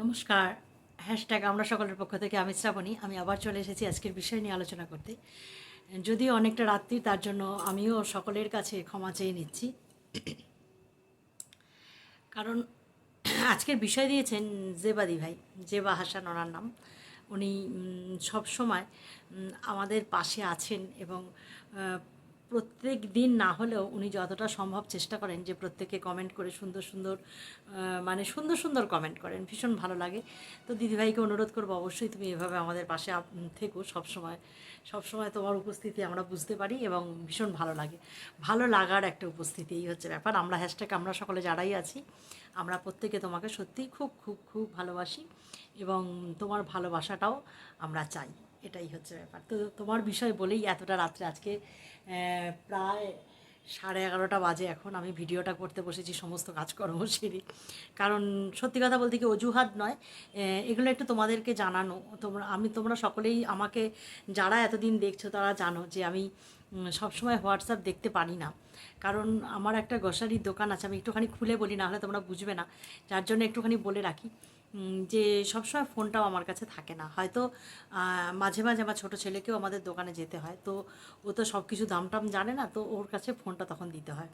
নমস্কার। হ্যাশট্যাগ আমরা সকলের পক্ষ থেকে আমি শ্রাবণী। আমি আবার চলে এসেছি আজকের বিষয় নিয়ে আলোচনা করতে। যদিও অনেকটা রাত্রি, তার জন্য আমিও সকলের কাছে ক্ষমা চেয়ে নিচ্ছি। কারণ আজকের বিষয় দিয়েছেন জেবাদি ভাই, জেবা হাসান ওনার নাম। উনি সব সময় আমাদের পাশে আছেন এবং প্রত্যেক দিন না হলেও উনি যতটা সম্ভব চেষ্টা করেন যে প্রত্যেকে কমেন্ট করে সুন্দর সুন্দর মানে সুন্দর সুন্দর কমেন্ট করেন। ভীষণ ভালো লাগে। তো দিদিভাইকে অনুরোধ করব অবশ্যই তুমি এভাবে আমাদের পাশে থেকো। সবসময় সবসময় তোমার উপস্থিতি আমরা বুঝতে পারি এবং ভীষণ ভালো লাগে। ভালো লাগার একটা উপস্থিতি, এই হচ্ছে ব্যাপার। আমরা হ্যাশট্যাগ আমরা সকলে যারাই আছি, আমরা প্রত্যেকে তোমাকে সত্যিই খুব খুব খুব ভালোবাসি এবং তোমার ভালোবাসাটাও আমরা চাই। এটাই হচ্ছে ব্যাপার। তো তোমার বিষয় বলেই এতটা রাত্রে আজকে প্রায় সাড়ে এগারোটা বাজে এখন। আমি ভিডিওটা করতে বসেছি, সমস্ত কাজকর্ম সেরে কারণ সত্যি কথা বলতে কি অজুহাত নয়। এগুলো একটু তোমাদেরকে জানানো। তোমরা, আমি, তোমরা সকলেই আমাকে যারা এতদিন দেখছ তারা জানো যে আমি সবসময় হোয়াটসঅ্যাপ দেখতে পারি না। কারণ আমার একটা গ্রসারির দোকান আছে, আমি একটুখানি খুলে বলি না হলে তোমরা বুঝবে না। যার জন্য একটুখানি বলে রাখি। যে সবসময় ফোনটাও আমার কাছে থাকে না। হয়তো মাঝে মাঝে আমার ছোটো ছেলেকেও আমাদের দোকানে যেতে হয়। তো ও তো সব কিছু দাম টাম জানে না, তো ওর কাছে ফোনটা তখন দিতে হয়।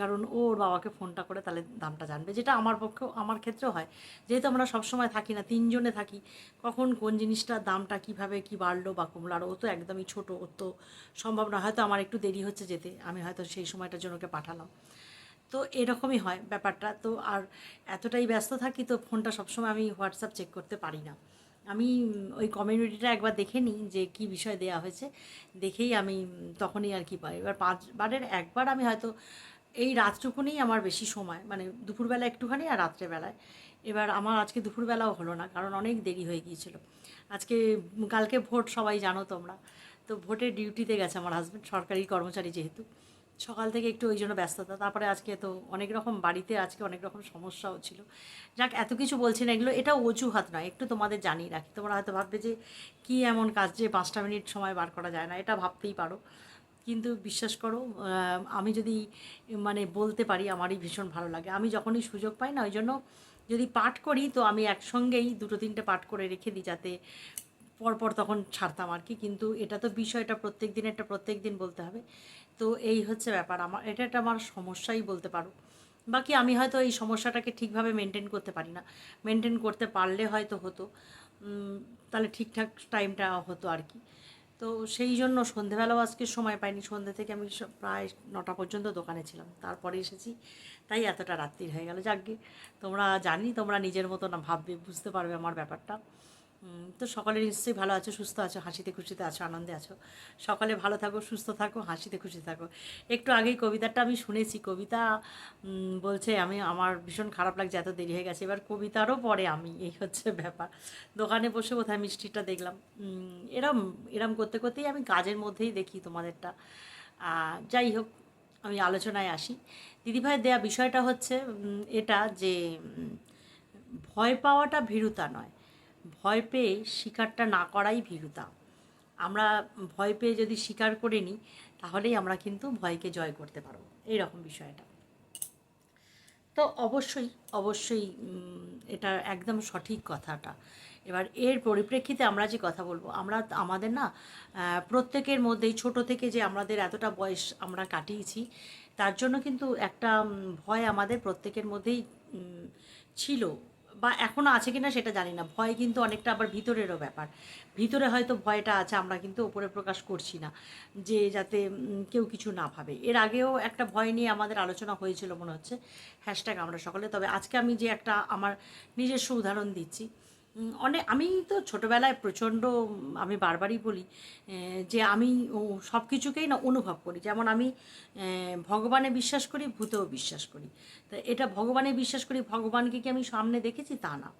কারণ ও ওর বাবাকে ফোনটা করে তাহলে দামটা জানবে। যেটা আমার পক্ষেও আমার ক্ষেত্রেও হয়। যেহেতু আমরা সবসময় থাকি না, তিনজনে থাকি, কখন কোন জিনিসটার দামটা কীভাবে কি বাড়লো বা কমলো। আর ও তো একদমই ছোটো, ওর তো সম্ভব না। হয়তো আমার একটু দেরি হচ্ছে যেতে, আমি হয়তো সেই সময়টার জন্য ওকে পাঠালাম। তো এরকমই হয় ব্যাপারটা। তো আর এতটাই ব্যস্ত থাকি তো ফোনটা সবসময় আমি হোয়াটসঅ্যাপ চেক করতে পারি না। আমি ওই কমিউনিটিটা একবার দেখে নিই যে কি বিষয় দেয়া হয়েছে। দেখেই আমি তখনই আর কি পাই। এবার পাঁচবারের একবার আমি হয়তো এই রাতটুকুনেই আমার বেশি সময় মানে দুপুরবেলা একটুখানি আর রাত্রেবেলায়। এবার আমার আজকে দুপুরবেলাও হলো না, কারণ অনেক দেরি হয়ে গিয়েছিল। আজকে কালকে ভোট, সবাই জানো তোমরা। তো ভোটের ডিউটিতে গেছে আমার হাজব্যান্ড সরকারি কর্মচারী যেহেতু। সকাল থেকে একটু ওই জন্য ব্যস্ততা। তারপরে আজকে তো অনেক রকম বাড়িতে আজকে অনেক রকম সমস্যাও ছিল। যাক, এত কিছু বলছি না, এগুলো এটা অজুহাত নয়, একটু তোমাদের জানিয়ে রাখি। তোমরা হয়তো ভাববে যে কী এমন কাজ যে পাঁচটা মিনিট সময় বার করা যায় না, এটা ভাবতেই পারো। কিন্তু বিশ্বাস করো আমি যদি মানে বলতে পারি, আমারই ভীষণ ভালো লাগে। আমি যখনই সুযোগ পাই না, ওই জন্য যদি পাঠ করি, তো আমি একসঙ্গেই দুটো তিনটে পাঠ করে রেখে দিই যাতে পরপর তখন ছাড়তাম আর কি, কিন্তু এটা তো বিষয়টা প্রত্যেক দিন একটা প্রত্যেক দিন বলতে হবে। তো এই হচ্ছে ব্যাপার, আমার, এটা একটা আমার সমস্যাই বলতে পারো। বাকি আমি হয়তো এই সমস্যাটাকে ঠিকভাবে মেনটেন করতে পারি না। মেনটেন করতে পারলে হয়তো হতো তাহলে ঠিকঠাক টাইমটা হতো আর কি। তো সেই জন্য সন্ধেবেলাও আজকে সময় পাইনি, সন্ধে থেকে আমি প্রায় নটা পর্যন্ত দোকানে ছিলাম, তারপরে এসেছি। তাই এতটা রাত্রির হয়ে গেল। যাকগে তোমরা জানি, তোমরা নিজের মতো না ভাববে, বুঝতে পারবে আমার ব্যাপারটা। তো সকলে নিশ্চয়ই ভালো আছো, সুস্থ আছো, হাসিতে খুশিতে আছো, আনন্দে আছো। সকলে ভালো থাকো, সুস্থ থাকো, হাসিতে খুশি থাকো। একটু আগেই কবিতাটা আমি শুনেছি। কবিতা বলছে, আমি, আমার ভীষণ খারাপ লাগছে, এত দেরি হয়ে গেছে। এবার কবিতারও পরে আমি। এই হচ্ছে ব্যাপার। দোকানে বসে কোথায় মিষ্টিটা দেখলাম। এরম এরম করতে করতেই আমি কাজের মধ্যেই দেখি তোমাদেরটা। যাই হোক, আমি আলোচনায় আসি। দিদিভাই দেয়া বিষয়টা হচ্ছে এটা যে ভয় পাওয়াটা ভীরুতা নয়। ভয় পেয়ে শিকারটা না করাই ভীরুতা। আমরা ভয় পেয়ে যদি স্বীকার করে নিই, তাহলেই আমরা কিন্তু ভয়কে জয় করতে পারব। এই রকম বিষয়টা। তো অবশ্যই অবশ্যই এটা একদম সঠিক কথাটা। এবার এর পরিপ্রেক্ষিতে আমরা যে কথা বলব, আমরা আমাদের না প্রত্যেকের মধ্যেই ছোট থেকে যে আমাদের এতটা বয়স আমরা কাটিয়েছি, তার জন্য কিন্তু একটা ভয় আমাদের প্রত্যেকের মধ্যেই ছিল। বা এখনও আছে কিনা সেটা জানি না। ভয় কিন্তু অনেকটা আবার ভিতরেরও ব্যাপার। ভিতরে হয়তো ভয়টা আছে, আমরা কিন্তু ওপরে প্রকাশ করছি না, যে যাতে কেউ কিছু না ভাবে। এর আগেও একটা ভয় নিয়ে আমাদের আলোচনা হয়েছিল মনে হচ্ছে হ্যাশট্যাগ আমরা সকলে। তবে আজকে আমি যে একটা আমার নিজস্ব উদাহরণ দিচ্ছি অনেক, আমি তো ছোটোবেলায় প্রচণ্ড আমি বারবারই বলি যে আমি সব কিছুকেই না অনুভব করি। যেমন আমি ভগবানে বিশ্বাস করি, ভূতেও বিশ্বাস করি। তা এটা ভগবানে বিশ্বাস করি, ভগবানকে কি আমি সামনে দেখেছি? তা না।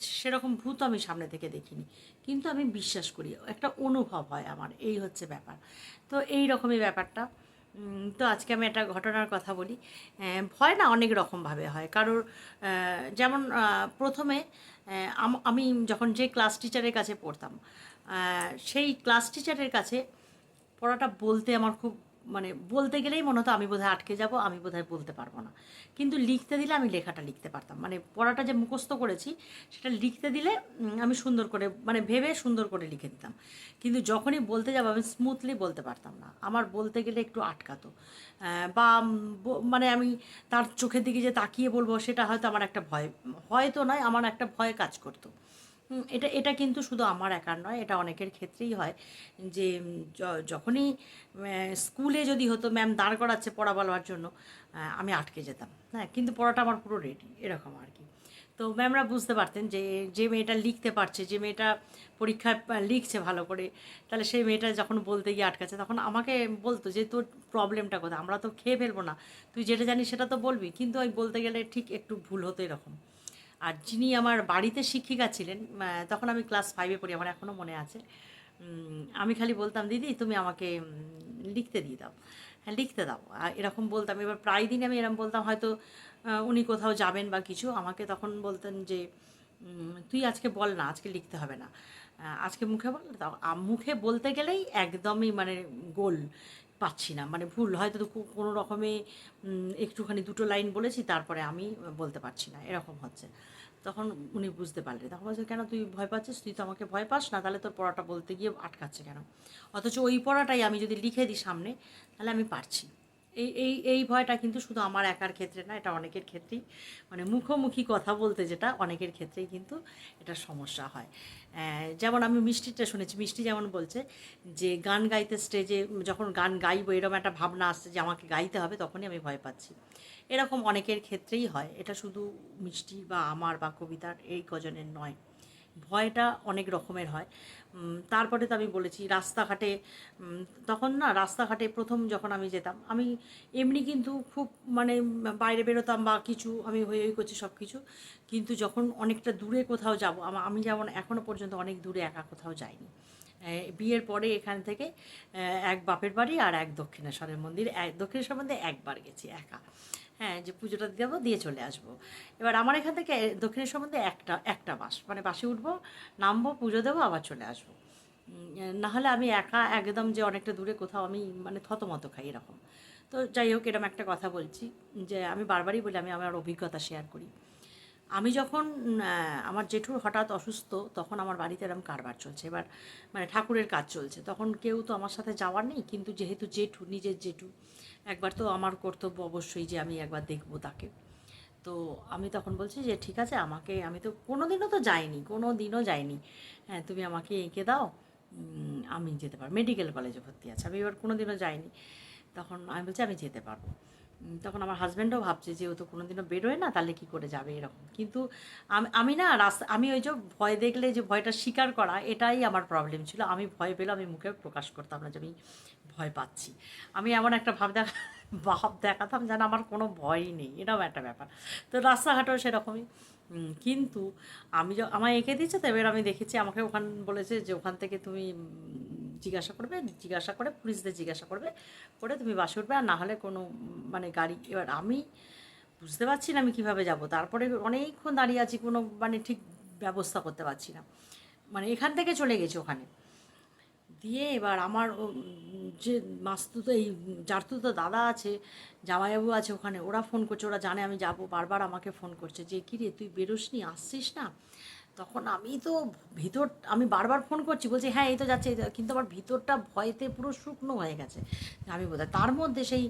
সেরকম ভূত আমি সামনে থেকে দেখিনি। কিন্তু আমি বিশ্বাস করি, একটা অনুভব হয় আমার, এই হচ্ছে ব্যাপার। তো এই রকমই ব্যাপারটা। তো আজকে আমি একটা ঘটনার কথা বলি। ভয় না অনেক রকমভাবে হয়। কারোর যেমন প্রথমে আমি যখন যে ক্লাস টিচারের কাছে পড়তাম সেই ক্লাস টিচারের কাছে পড়াটা বলতে আমার খুব মানে বলতে গেলেই মনে হতো আমি বোধহয় আটকে যাব, আমি বোধহয় বলতে পারব না। কিন্তু লিখতে দিলে আমি লেখাটা লিখতে পারতাম। মানে পড়াটা যে মুখস্থ করেছি, সেটা লিখতে দিলে আমি সুন্দর করে মানে ভেবে সুন্দর করে লিখে দিতাম। কিন্তু যখনই বলতে যাব, আমি স্মুথলি বলতে পারতাম না। আমার বলতে গেলে একটু আটকাতো। বা মানে আমি তার চোখের দিকে যে তাকিয়ে বলব, সেটা হয়তো আমার একটা ভয়, হয়তো নয়, আমার একটা ভয় কাজ করতো। এটা এটা কিন্তু শুধু আমার একার নয়, এটা অনেকের ক্ষেত্রেই হয় যে যখনই স্কুলে যদি হতো, ম্যাম দাঁড় করাচ্ছে পড়া বলার জন্য আমি আটকে যেতাম। হ্যাঁ কিন্তু পড়াটা আমার পুরো রেডি এরকম আর কি। তো ম্যামরা বুঝতে পারতেন যে যে মেয়েটা লিখতে পারছে, যে মেয়েটা পরীক্ষায় লিখছে ভালো করে, তাহলে সেই মেয়েটা যখন বলতে গিয়ে আটকাচ্ছে, তখন আমাকে বলতো যে, তোর প্রবলেমটা কোথায়? আমরা তো খেয়ে ফেলব না। তুই যেটা জানিস সেটা তো বলবি। কিন্তু ওই বলতে গেলে ঠিক একটু ভুল হতো এরকম। আর যিনি আমার বাড়িতে শিক্ষিকা ছিলেন তখন আমি ক্লাস ফাইভে পড়ি, আমার এখনও মনে আছে। আমি খালি বলতাম, দিদি, তুমি আমাকে লিখতে দিয়ে দাও। হ্যাঁ লিখতে দাও। এরকম বলতাম, এবার প্রায় দিন আমি এরকম বলতাম, হয়তো উনি কোথাও যাবেন বা কিছু। আমাকে তখন বলতেন যে তুই আজকে বল না, আজকে লিখতে হবে না। আজকে মুখে বল মুখে বলতে গেলেই একদমই মানে গোল পাচ্ছি না। মানে ভুল, হয়তো কোনো রকমে একটুখানি দুটো লাইন বলেছি, তারপরে আমি বলতে পারছি না। এরকম হচ্ছে। তখন উনি বুঝতে পারলেন। তখন বলছে, কেন তুই ভয় পাচ্ছিস? তুই তো আমাকে ভয় পাস না, তাহলে তোর পড়াটা বলতে গিয়ে আটকাচ্ছে কেন? অথচ ওই পড়াটাই আমি যদি লিখে দিই সামনে, তাহলে আমি পারছি। এই এই এই ভয়টা কিন্তু শুধু আমার একার ক্ষেত্রে না, এটা অনেকের ক্ষেত্রেই। মানে মুখোমুখি কথা বলতে যেটা, অনেকের ক্ষেত্রেই কিন্তু এটা সমস্যা হয়। যেমন আমি মিষ্টিটা শুনেছি, মিষ্টি যেমন বলছে যে গান গাইতে স্টেজে যখন গান গাইবো, এরকম একটা ভাবনা আসছে যে আমাকে গাইতে হবে, তখনই আমি ভয় পাচ্ছি। এরকম অনেকের ক্ষেত্রেই হয়। এটা শুধু মিষ্টি বা আমার বা কবিতার এই কজনের নয়। ভয়টা অনেক রকমের হয়। তারপরে তো আমি বলেছি রাস্তাঘাটে তখন না রাস্তাঘাটে প্রথম যখন আমি যেতাম, আমি এমনি কিন্তু খুব মানে বাইরে বেরোতাম বা কিছু আমি হয়ে হয়ে করছি সব কিছু কিন্তু যখন অনেকটা দূরে কোথাও যাব, আমি যেমন এখনও পর্যন্ত অনেক দূরে একা কোথাও যাইনি। বিয়ের পরে এখান থেকে এক বাপের বাড়ি আর এক দক্ষিণেশ্বরের মন্দির, এক দক্ষিণেশ্বর মন্দিরে একবার গেছি একা। হ্যাঁ যে পুজোটা দিয়ে দেবো দিয়ে চলে আসব। এবার আমার এখান থেকে দক্ষিণেশ্বর সম্বন্ধে একটা একটা বাস মানে বাসে উঠবো, নামবো, পুজো দেবো, আবার চলে আসব। নাহলে আমি একা, একদম যে অনেকটা দূরে কোথাও আমি মানে থতমত খাই এরকম। তো যাই হোক এরকম একটা কথা বলছি, যে আমি বারবারই বলি, আমি আমার অভিজ্ঞতা শেয়ার করি। আমি যখন আমার জেঠুর হঠাৎ অসুস্থ, তখন আমার বাড়িতে এরকম কারবার চলছে। এবার মানে ঠাকুরের কাজ চলছে। তখন কেউ তো আমার সাথে যাওয়ার নেই, কিন্তু যেহেতু জেঠু, নিজের জেঠু, একবার তো আমার কর্তব্য অবশ্যই যে আমি একবার দেখব তাকে। তো আমি তখন বলছি যে, ঠিক আছে, আমাকে, আমি তো কোনো দিনও তো যাইনি কোনো দিনও যাইনি। হ্যাঁ তুমি আমাকে এঁকে দাও আমি যেতে পারব। মেডিকেল কলেজে ভর্তি আছে। আমি এবার কোনো দিনও যাইনি। তখন আমি বলছি, আমি যেতে পারব। তখন আমার হাজব্যান্ডও ভাবছে যে ও তো কোনো দিনও বেরোয় না, তাহলে কি করে যাবে? এরকম। কিন্তু আমি না রাস্তা, আমি ওই যে ভয় দেখলে যে ভয়টা স্বীকার করা, এটাই আমার প্রবলেম ছিল। আমি ভয় পেলে আমি মুখে প্রকাশ করতাম না যে আমি ভয় পাচ্ছি। আমি এমন একটা ভাব দেখা, ভাব দেখাতাম যেন আমার কোনো ভয়ই নেই। এটাও একটা ব্যাপার। তো রাস্তাঘাটেও সেরকমই। কিন্তু আমি আমায় এঁকে দিয়েছে, তো এবার আমি দেখেছি, আমাকে ওখান বলেছে যে, ওখান থেকে তুমি জিজ্ঞাসা করবে, জিজ্ঞাসা করে পুলিশদের জিজ্ঞাসা করবে, করে তুমি বাসে উঠবে আর না হলে কোনো মানে গাড়ি, এবার আমি বুঝতে পারছি না আমি কীভাবে যাব। তারপরে অনেকক্ষণ দাঁড়িয়ে আছি, কোনো মানে ঠিক ব্যবস্থা করতে পারছি না। মানে এখান থেকে চলে গেছি ওখানে। দিয়ে এবার আমার যে মাস্তুতো, এই জারতুতো দাদা আছে, জামাইবাবু আছে ওখানে, ওরা ফোন করছে, ওরা জানে আমি যাব, বারবার আমাকে ফোন করছে, যে কী রে তুই বেরোসনি, আসছিস না? তখন আমি তো ভিতর, আমি বারবার ফোন করছি, বলছি হ্যাঁ এই তো যাচ্ছে কিন্তু আমার ভিতরটা ভয়তে পুরো শুকনো হয়ে গেছে। আমি বোধহয় তার মধ্যে সেই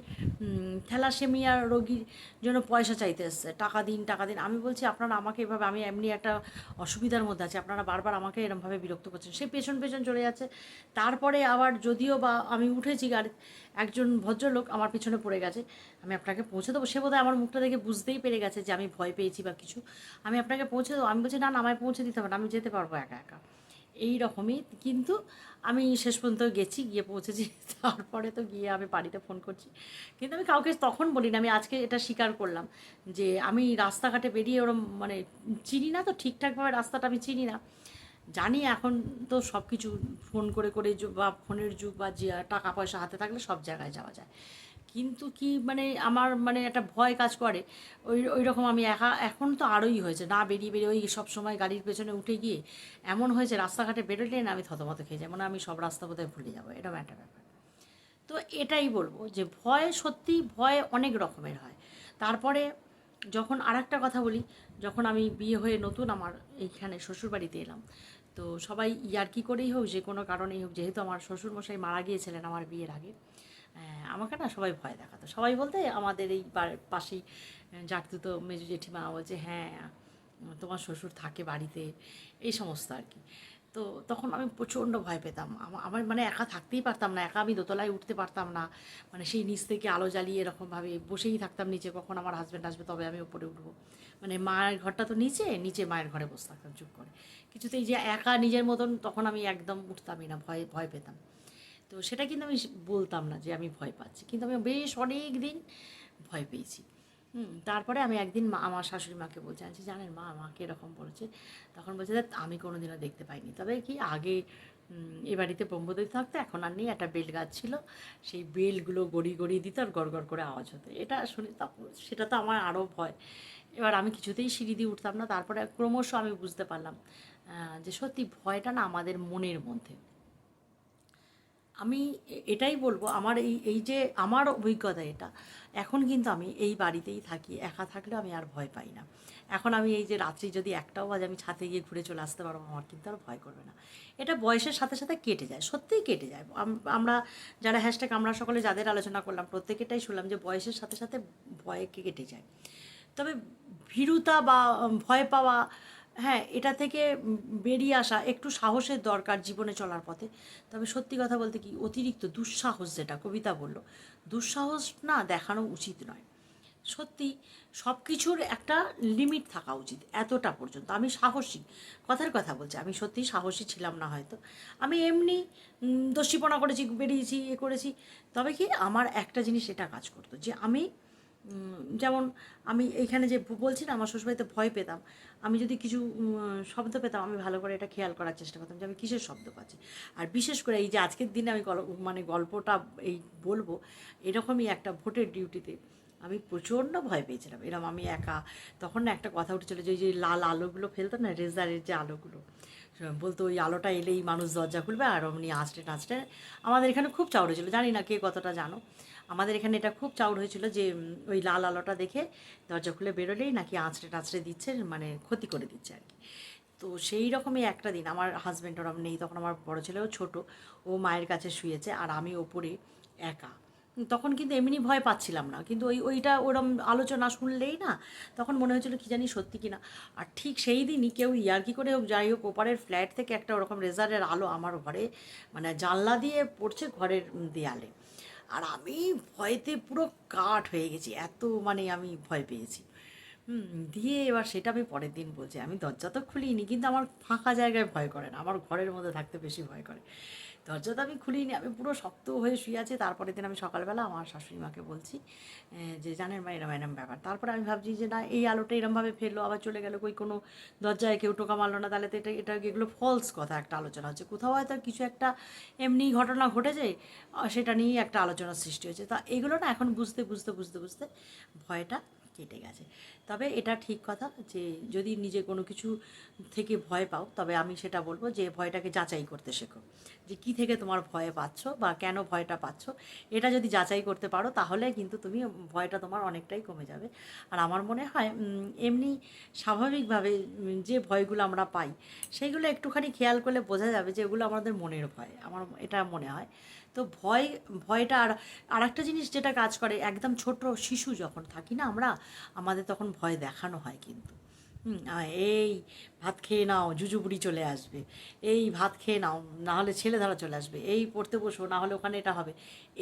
থ্যালাসেমিয়া রোগীর জন্য পয়সা চাইতে এসছে, টাকা দিন টাকা দিন। আমি বলছি, আপনারা আমাকে এভাবে, আমি এমনি একটা অসুবিধার মধ্যে আছি, আপনারা বারবার আমাকে এরমভাবে বিরক্ত করছেন। সে পেছন পেছন চলে যাচ্ছে। তারপরে আবার যদিও বা আমি উঠেছি গাড়ি একজন ভদ্রলোক আমার পিছনে পড়ে গেছে। আমি আপনাকে পৌঁছে দেবো। সে বোধহয় আমার মুখটা দেখে বুঝতেই পেরে গেছে যে আমি ভয় পেয়েছি বা কিছু। আমি আপনাকে পৌঁছে দেবো। আমি বলছি, না না, আমায় পৌঁছে দিতে হবে না। আমি যেতে পারব একা একা। এই রকমই কিন্তু আমি শেষ পর্যন্ত গেছি, গিয়ে পৌঁছেছি। তারপরে তো গিয়ে আমি বাড়িতে ফোন করছি। কিন্তু আমি কাউকে তখন বলি না আমি আজকে এটা স্বীকার করলাম যে আমি রাস্তাঘাটে বেরিয়ে ওরম মানে চিনি না তো ঠিকঠাকভাবে রাস্তাটা আমি চিনি না। জানি এখন তো সব কিছু ফোন করে করে বা ফোনের যুগ বা যে টাকা পয়সা হাতে থাকলে সব জায়গায় যাওয়া যায়। কিন্তু কি মানে আমার মানে একটা ভয় কাজ করে, ওই ওই রকম আমি একা, এখন তো আরোই হয়েছে, না বেরিয়ে বেরিয়ে ওই সব সময় গাড়ির পেছনে উঠে গিয়ে এমন হয়েছে রাস্তাঘাটে বেরোলে না আমি থতমত খেয়ে যাই মানে আমি সব রাস্তা বোধহয় ভুলে যাব এরকম একটা ব্যাপার। তো এটাই বলব যে ভয় সত্যি ভয় অনেক রকমের হয়। তারপরে যখন আর একটা কথা বলি, যখন আমি বিয়ে হয়ে নতুন আমার এইখানে শ্বশুরবাড়িতে এলাম, তো সবাই ইয়ার্কি করেই হোক, যে কোনো কারণেই হোক, যেহেতু আমার শ্বশুরমশাই মারা গিয়েছিলেন আমার বিয়ের আগে আমাকে না সবাই ভয় দেখাতো। সবাই বলতে আমাদের এই পাশেই জাটতুতো মেজু জেঠিমা বলছে হ্যাঁ তোমার শ্বশুর থাকে বাড়িতে, এই সমস্ত আর কি। তো তখন আমি প্রচণ্ড ভয় পেতাম। আমার মানে একা থাকতেই পারতাম না, একা আমি দোতলায় উঠতে পারতাম না। মানে সেই নিচ থেকে আলো জ্বালিয়ে এরকমভাবে বসেই থাকতাম নিচে, কখন আমার হাজব্যান্ড আসবে তবে আমি উপরে উঠবো। মানে মায়ের ঘরটা তো নিচে নিচে মায়ের ঘরে বসে থাকতাম চুপ করে। কিছুতেই যে একা নিজের মতন তখন আমি একদম উঠতামই না, ভয় ভয় পেতাম। তো সেটা কিন্তু আমি বলতাম না যে আমি ভয় পাচ্ছি। কিন্তু আমি বেশ অনেক দিন ভয় পেয়েছি। হুম তারপরে আমি একদিন মা আমার শাশুড়ি মাকে বলছি আছি জানেন মা আমাকে এরকম বলেছে। তখন বলছে "ধ্যাৎ, আমি কোনো দিনও দেখতে পাইনি। তবে কি আগে এ বাড়িতে ব্রহ্মদৈ থাকতো এখন আর নেই একটা বেল গাছ ছিল সেই বেলগুলো গড়িয়ে গড়িয়ে দিত আর গড় গড় করে আওয়াজ হতো। এটা শুনে তখন সেটা তো আমার আরও ভয়। এবার আমি কিছুতেই সিঁড়ি দিয়ে উঠতাম না তারপরে ক্রমশ আমি বুঝতে পারলাম যে সত্যি ভয়টা না আমাদের মনের মধ্যে। আমি এটাই বলব, আমার এই এই যে আমার অভিজ্ঞতা এটা, এখন কিন্তু আমি এই বাড়িতেই থাকি, একা থাকলেও আমি আর ভয় পাই না। এখন আমি এই যে রাত্রি যদি একটাও বাজে, আমি ছাতে গিয়ে ঘুরে চলে আসতে পারব, আমার কিন্তু আর ভয় করবে না। এটা বয়সের সাথে সাথে কেটে যায়, সত্যিই কেটে যায়। আমরা যারা হ্যাশট্যাগ আমরা সকলে যাদের আলোচনা করলাম প্রত্যেকেটাই শুনলাম যে বয়সের সাথে সাথে ভয় কেটে যায়। তবে ভীরুতা বা, ভয় পাওয়া হ্যাঁ এটা থেকে বেরিয়ে আসা একটু সাহসের দরকার জীবনে চলার পথে। তবে সত্যি কথা বলতে কি, অতিরিক্ত দুঃসাহস যেটা কবিতা বলল, দুঃসাহস না দেখানো উচিত নয়। সত্যি সব কিছুর একটা লিমিট থাকা উচিত এতটা পর্যন্ত। আমি সাহসী, কথার কথা বলছি, আমি সত্যি সাহসী ছিলাম না হয়তো। আমি এমনি দস্যিপনা করেছি, বেরিয়েছি, এ করেছি। তবে কি, আমার একটা জিনিস এটা কাজ করতো যে আমি যেমন আমি এইখানে যে বলছি না, আমার শ্বশুরবাড়িতে ভয় পেতাম। আমি যদি কিছু শব্দ পেতাম, আমি ভালো করে এটা খেয়াল করার চেষ্টা করতাম যে আমি কিসের শব্দ পাচ্ছি। আর বিশেষ করে এই যে আজকের দিনে আমি মানে গল্পটা এই বলব, এরকমই একটা ভোটের ডিউটিতে আমি প্রচণ্ড ভয় পেয়েছিলাম। এরকম আমি একা, তখন না একটা কথা উঠেছিল যে যে লাল আলোগুলো ফেলতো না, রেজারের যে আলোগুলো বলতো ওই আলোটা এলেই মানুষ দরজা খুলবে আর অমনি আঁচড়ে টাঁচড়ে আমাদের এখানে খুব চাউর হয়েছিল জানি না কে কতটা জানো। আমাদের এখানে এটা খুব চাউর হয়েছিল যে ওই লাল আলোটা দেখে দরজা খুলে বেরোলেই নাকি আঁচড়ে টাঁচড়ে দিচ্ছে মানে ক্ষতি করে দিচ্ছে আর কি। তো সেই রকমই একটা দিন, আমার হাজব্যান্ড ওরম নেই, তখন আমার বড় ছেলেও ছোট, ও মায়ের কাছে শুয়েছে আর আমি ওপরে একা। তখন কিন্তু এমনি ভয় পাচ্ছিলাম না, কিন্তু ওই, ওইটা ওরম আলোচনা শুনলেই না, তখন মনে হয়েছিল কি জানি সত্যি কি না আর ঠিক সেই দিনই কেউ ইয়ার্কি করে হোক, যাই হোক, ওপারের ফ্ল্যাট থেকে একটা ওরকম রেজারের আলো আমার ঘরে মানে জানলা দিয়ে পড়ছে ঘরের দেয়ালে। আর আমি ভয়তে পুরো কাঠ হয়ে গেছি, এত মানে আমি ভয় পেয়েছি। দিয়ে এবার সেটা আমি পরের দিন বলছি, আমি দরজা তো খুলিনি, কিন্তু আমার ফাঁকা জায়গায় ভয় করে না, আমার ঘরের মধ্যে থাকতে বেশি ভয় করে। দরজা তো আমি খুলিনি, আমি পুরো শক্ত হয়ে শুয়ে আছি। তারপরের দিন আমি সকালবেলা আমার শাশুড়ি মাকে বলছি যে জানেন মা, এরম এরম ব্যাপার। তারপরে আমি ভাবছি যে না, এই আলোটা এরমভাবে ফেলল, আবার চলে গেলো, কই কোনো দরজায় কেউ টোকা মারলো না। তাহলে তো এটা এটা এগুলো ফলস কথা একটা আলোচনা হচ্ছে। কোথাও হয়তো কিছু একটা এমনি ঘটনা ঘটেছে সেটা নিয়েই একটা আলোচনার সৃষ্টি হয়েছে তা এগুলো না এখন বুঝতে বুঝতে বুঝতে বুঝতে ভয়টা কেটে গেছে। তবে এটা ঠিক কথা যে যদি নিজে কোনো কিছু থেকে ভয় পাও, তবে আমি সেটা বলব যে ভয়টাকে যাচাই করতে শেখো। যে কি থেকে তোমার ভয় পাচ্ছ বা কেন ভয়টা পাচ্ছ, এটা যদি যাচাই করতে পারো, তাহলে কিন্তু তুমি ভয়টা তোমার অনেকটাই কমে যাবে। আর আমার মনে হয় এমনি স্বাভাবিকভাবে যে ভয়গুলো আমরা পাই সেইগুলো একটুখানি খেয়াল করলে বোঝা যাবে যে এগুলো আমাদের মনের ভয়। আমার, এটা মনে হয়। তো ভয়, ভয়টা আর আর একটা জিনিস যেটা কাজ করে, একদম ছোট শিশু যখন থাকি না আমরা, আমাদের তখন ভয় দেখানো হয় কিন্তু। এই ভাত খেয়ে নাও, জুজুবুড়ি চলে আসবে। এই ভাত খেয়ে নাও না হলে ছেলে ধরা চলে আসবে। এই পড়তে বসো না হলে ওখানে এটা হবে।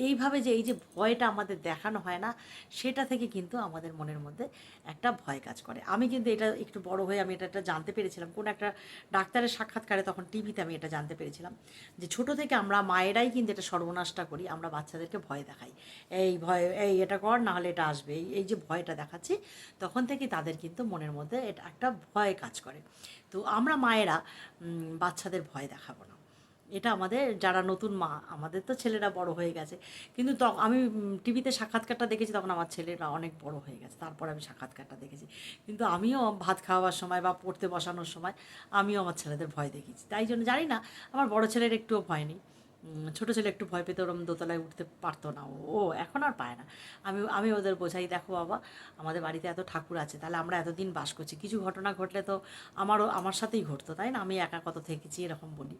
এইভাবে যে, এই যে ভয়টা আমাদের দেখানো হয় না, সেটা থেকে কিন্তু আমাদের মনের মধ্যে একটা ভয় কাজ করে। আমি কিন্তু এটা একটু বড় হয়ে আমি এটা একটা জানতে পেরেছিলাম। কোন একটা ডাক্তারের সাক্ষাৎকারে তখন টিভিতে আমি এটা জানতে পেরেছিলাম যে, ছোট থেকে আমরা মায়েরাই কিন্তু এটা সর্বনাশটা করি, আমরা বাচ্চাদেরকে ভয় দেখাই। এই ভয়, এই এটা কর না হলে এটা আসবে। এই যে ভয়টা দেখাচ্ছি, তখন থেকে তাদের কিন্তু মনের মধ্যে এটা একটা ভয় কাজ করে। তো আমরা মায়েরা বাচ্চাদের ভয় দেখাবো না। এটা আমাদের, যারা নতুন মা, আমাদের তো ছেলেরা বড় হয়ে গেছে। কিন্তু তখন আমি টিভিতে সাক্ষাৎকারটা দেখেছি, তখন আমার ছেলেরা অনেক বড় হয়ে গেছে। তারপর আমি সাক্ষাৎকারটা দেখেছি। কিন্তু আমিও ভাত খাওয়ার সময় বা পড়তে বসানোর সময়, আমিও আমার ছেলেদের ভয় দেখেছি তাই জন্য জানি না, আমার বড় ছেলের একটুও ভয় নেই। ছোটো ছেলে একটু ভয় পেতে, ওরম দোতলায় উঠতে পারতো না। ও এখন আর পায় না। আমি আমি ওদের বোঝাই, দেখো বাবা, আমাদের বাড়িতে এত ঠাকুর আছে, তাহলে আমরা এতদিন বাস করছি। কিছু ঘটনা ঘটলে তো আমারও, আমার সাথেই ঘটতো, তাই না? আমি একা কত থেকেছি, এরকম বলি।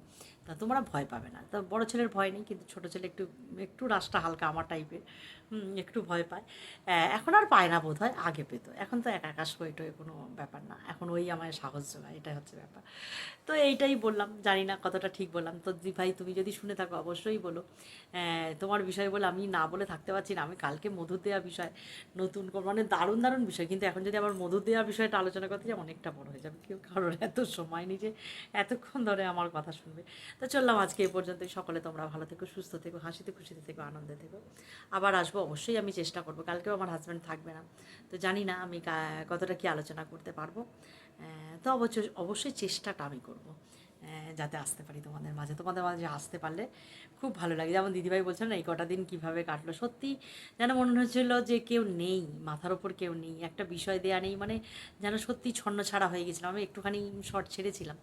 তা তোমরা ভয় পাবে না। তো বড় ছেলের ভয় নেই, কিন্তু ছোটো ছেলে একটু একটু রাস্তা হালকা আমার টাইপের একটু ভয় পায়। এখন আর পায় না বোধ হয় আগে পেতো। এখন তো একা একা শোয় টোয় কোনো ব্যাপার না। এখন ওই আমায় সাহস জোগায় এটাই হচ্ছে ব্যাপার। তো এইটাই বললাম, জানি না কতটা ঠিক বললাম। তো দি ভাই, তুমি যদি শুনে থাকো, অবশ্যই বলো। তোমার বিষয় বলে আমি না বলে থাকতে পারছি না। আমি কালকে মধুর দেওয়া বিষয়, নতুন করে মানে দারুণ দারুণ বিষয়, কিন্তু এখন যদি আবার মধুর দেওয়া বিষয়টা আলোচনা করতে যাই, অনেকটা বড় হয়ে যাবে। কেউ কারোর এত সময় যে, এতক্ষণ ধরে আমার কথা শুনবে। তো চললাম আজকে এই পর্যন্তই। সকলে তোমরা ভালো থেকো, সুস্থ থেকো, হাসিতে খুশিতে থেকো, আনন্দে থেকো। আবার আসব, অবশ্যই আমি চেষ্টা করব। কালকেও আমার হাজব্যান্ড থাকবে না। তো জানি না আমি কতটা কি আলোচনা করতে পারব। তো অবশ্যই অবশ্যই চেষ্টাটা আমি করব যাতে আসতে পারি তোমাদের মাঝে। তোমাদের মাঝে আসতে পারলে খুব ভালো লাগে। যেমন দিদিভাই বলছেন না, এই কটা দিন কীভাবে কাটলো? সত্যি যেন মনে হচ্ছিল যে কেউ নেই, মাথার ওপর কেউ নেই, একটা বিষয় দেয়া নেই মানে যেন সত্যি ছন্ন ছাড়া হয়ে গেছিলাম। আমি একটুখানি শর্ট ছেড়েছিলাম।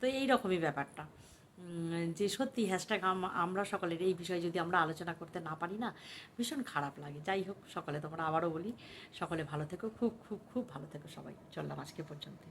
তো এই রকমই ব্যাপারটা। যে সত্যি হ্যাশট্যাগ আমরা সকলের এই বিষয়ে যদি আমরা আলোচনা করতে না পারি না, ভীষণ খারাপ লাগে। যাই হোক, সকলে তোমরা আবারও বলি, সকলে ভালো থেকো, খুব খুব খুব ভালো থেকো সবাই। চললাম আজকে পর্যন্ত